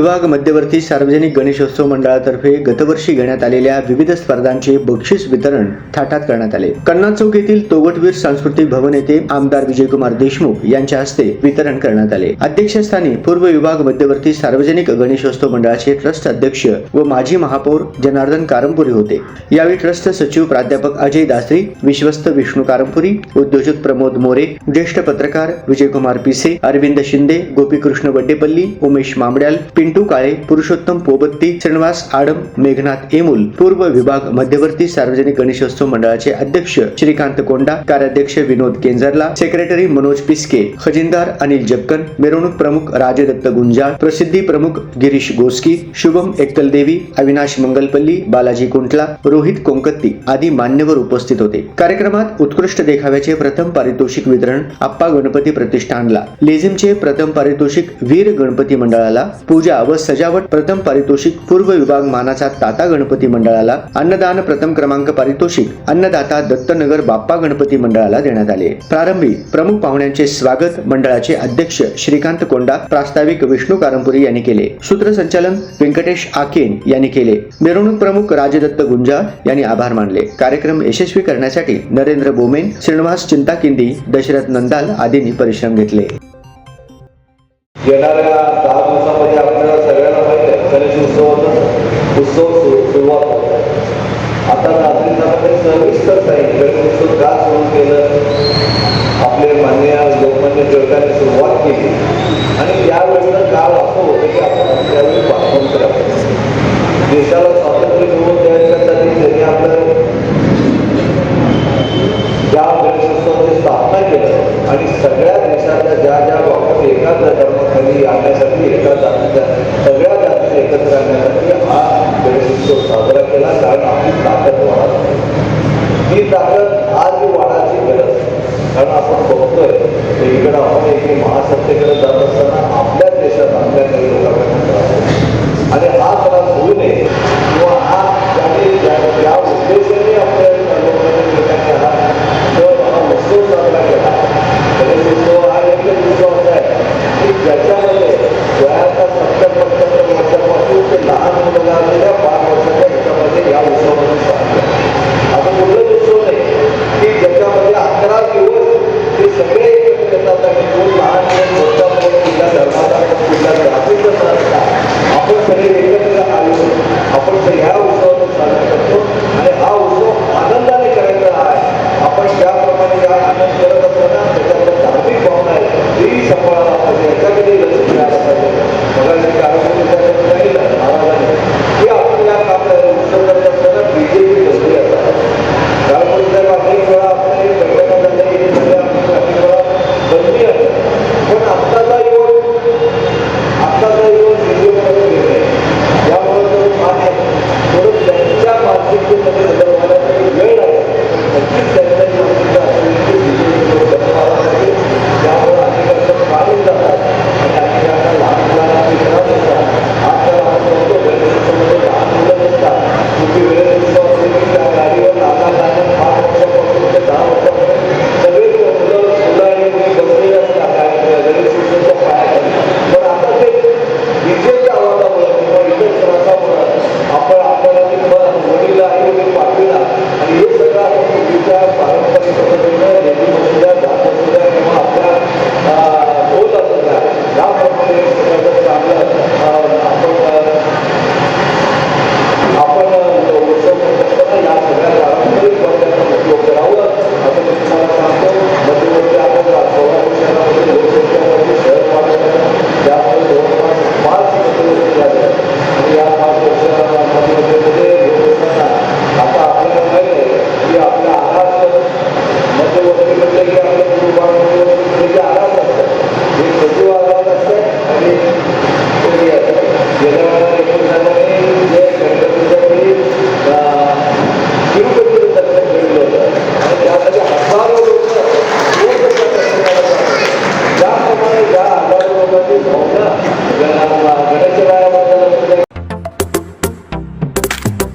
विभाग मध्यवर्ती सार्वजनिक गणेशोत्सव मंडळातर्फे गतवर्षी घेण्यात आलेल्या विविध स्पर्धांचे बक्षीस वितरण थाटात करण्यात आले. कन्ना चौक येथील तोगटवीर सांस्कृतिक भवन येथे आमदार विजयकुमार देशमुख यांच्या हस्ते वितरण करण्यात आले. अध्यक्षस्थानी पूर्व विभाग मध्यवर्ती सार्वजनिक गणेशोत्सव मंडळाचे ट्रस्ट अध्यक्ष व माजी महापौर जनार्दन कारंपुरी होते. यावेळी ट्रस्ट सचिव प्राध्यापक अजय दासरी विश्वस्त विष्णू कारंपुरी उद्योजक प्रमोद मोरे ज्येष्ठ पत्रकार विजयकुमार पिसे अरविंद शिंदे गोपीकृष्ण वड्डेपल्ली उमेश मामड्याल पिंटू काळे पुरुषोत्तम पोबत्ती श्रीनिवास आडम मेघनाथ एमुल पूर्व विभाग मध्यवर्ती सार्वजनिक गणेशोत्सव मंडळाचे अध्यक्ष श्रीकांत कोंडा कार्याध्यक्ष विनोद केंजरला सेक्रेटरी मनोज पिस्के खजिनदार अनिल जक्कन मिरवणूक प्रमुख राजदत्त गुंजाळ प्रसिद्धी प्रमुख गिरीश गोस्की शुभम एकलदेवी अविनाश मंगलपल्ली बालाजी कुंटला रोहित कोंकत्ती आदी मान्यवर उपस्थित होते. कार्यक्रमात उत्कृष्ट देखाव्याचे प्रथम पारितोषिक वितरण आप्पा गणपती प्रतिष्ठानला. लेझिमचे प्रथम पारितोषिक वीर गणपती मंडळाला पूजा व सजावट प्रथम पारितोषिक पूर्व विभाग मानाचा ताता गणपती मंडळाला अन्नदान प्रथम क्रमांक पारितोषिक अन्नदाता दत्तनगर बाप्पा गणपती मंडळाला देण्यात आले. प्रारंभी प्रमुख पाहुण्यांचे स्वागत मंडळाचे अध्यक्ष श्रीकांत कोंडा प्रास्ताविक विष्णू कारंपुरी यांनी केले. सूत्रसंचालन व्यंकटेश आकेन यांनी केले. मिरवणूक प्रमुख राजदत्त गुंजा यांनी आभार मानले. कार्यक्रम यशस्वी करण्यासाठी नरेंद्र बोमेन श्रीनिवास चिंताकिंदी दशरथ नंदाल आदींनी परिश्रम घेतले. येणाऱ्या उत्सव सुरुवात होत. आहे आता नागरिकांमध्ये सविस्तर सांगितलं गणेश उत्सव का सुरू केलं आपले मान्य लोकमान्य टिळकांनी सुरुवात केली. आणि त्यावेळेला काळ साजरा कारण आपली ताकद वाढत ही ताकद आज वाढायची गरज कारण आपण बघतोय की इकडं आपण एक महासत्तेकडे जात असताना